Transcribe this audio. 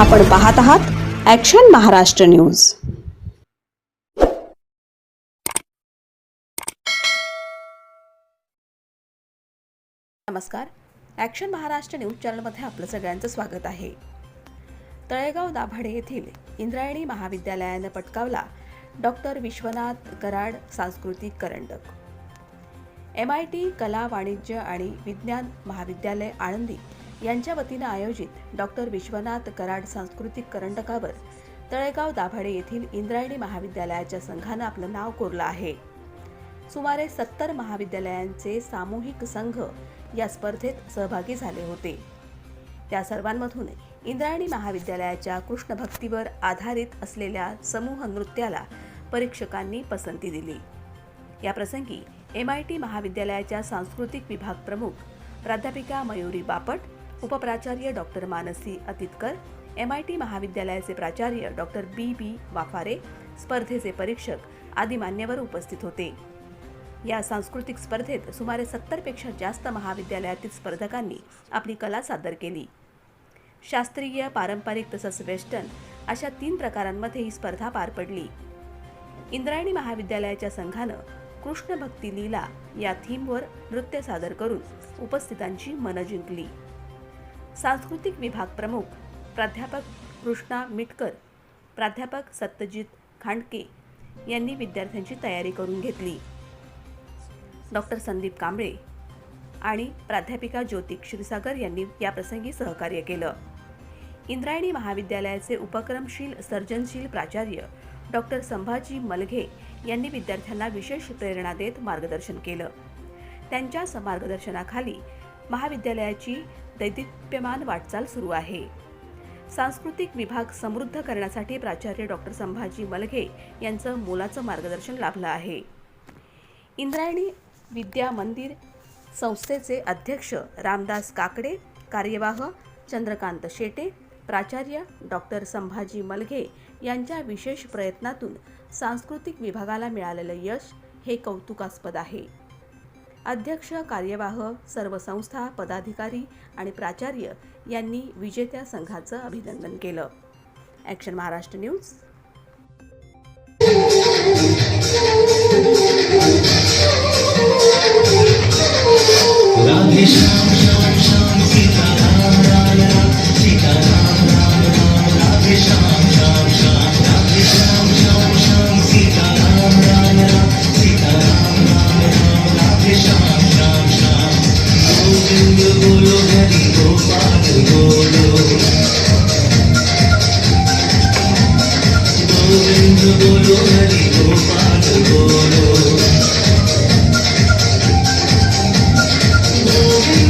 आपण पाहत आहात ॲक्शन महाराष्ट्र न्यूज नमस्कार. ॲक्शन महाराष्ट्र न्यूज चॅनलमध्ये आपलं सगळ्यांचं स्वागत आहे. तळेगाव दाभाडे येथील इंद्रायणी महाविद्यालयानं पटकावला डॉक्टर विश्वनाथ कराड सांस्कृतिक करंडक. एम आय टी कला वाणिज्य आणि विज्ञान महाविद्यालय आळंदी यांच्या वतीनं आयोजित डॉक्टर विश्वनाथ कराड सांस्कृतिक करंडकावर तळेगाव दाभाडे येथील इंद्रायणी महाविद्यालयाच्या संघानं आपलं नाव कोरलं आहे. सुमारे सत्तर महाविद्यालयांचे सामूहिक संघ या स्पर्धेत सहभागी झाले होते. त्या सर्वांमधून इंद्रायणी महाविद्यालयाच्या कृष्णभक्तीवर आधारित असलेल्या समूह नृत्याला परीक्षकांनी पसंती दिली. या प्रसंगी एम आय टी महाविद्यालयाच्या सांस्कृतिक विभाग प्रमुख प्राध्यापिका Mayuri Bapat उपप्राचार्य doctor Mansi Atitkar M I T महाविद्यालयाचे प्राचार्य डॉक्टर बी बी वाफारे स्पर्धेचे परीक्षक आदी मान्यवर उपस्थित होते. या सांस्कृतिक स्पर्धेत सुमारे सत्तरपेक्षा जास्त महाविद्यालयातील स्पर्धकांनी आपली कला सादर केली. शास्त्रीय पारंपरिक तसंच वेस्टर्न अशा तीन प्रकारांमध्ये ही स्पर्धा पार पडली. इंद्रायणी महाविद्यालयाच्या संघानं कृष्ण भक्ती लीला या थीमवर नृत्य सादर करून उपस्थितांची मनं जिंकली. सांस्कृतिक विभाग प्रमुख प्राध्यापक कृष्णा मिटकर प्राध्यापक सत्यजित खांडके यांनी विद्यार्थ्यांची तयारी करून घेतली. डॉक्टर संदीप कांबळे आणि प्राध्यापिका ज्योती क्षीरसागर यांनी याप्रसंगी सहकार्य केलं. इंद्रायणी महाविद्यालयाचे उपक्रमशील सर्जनशील प्राचार्य डॉक्टर संभाजी मलघे यांनी विद्यार्थ्यांना विशेष प्रेरणा देत मार्गदर्शन केलं. त्यांच्या स- मार्गदर्शनाखाली महाविद्यालयाची दैदिप्यमान वाटचाल सुरू आहे. सांस्कृतिक विभाग समृद्ध करण्यासाठी प्राचार्य डॉक्टर संभाजी मलघे यांचं मोलाचं मार्गदर्शन लाभलं आहे. इंद्रायणी विद्या मंदिर संस्थेचे अध्यक्ष रामदास काकडे कार्यवाह चंद्रकांत शेटे प्राचार्य डॉक्टर संभाजी मलघे यांच्या विशेष प्रयत्नातून सांस्कृतिक विभागाला मिळालेलं यश हे कौतुकास्पद आहे. अध्यक्ष कार्यवाह सर्व संस्था पदाधिकारी आणि प्राचार्य यांनी विजेत्या संघाचं अभिनंदन केलं. ॲक्शन महाराष्ट्र न्यूज राधे গোবিন্দ বলো হরি গোপাল বলো গোবিন্দ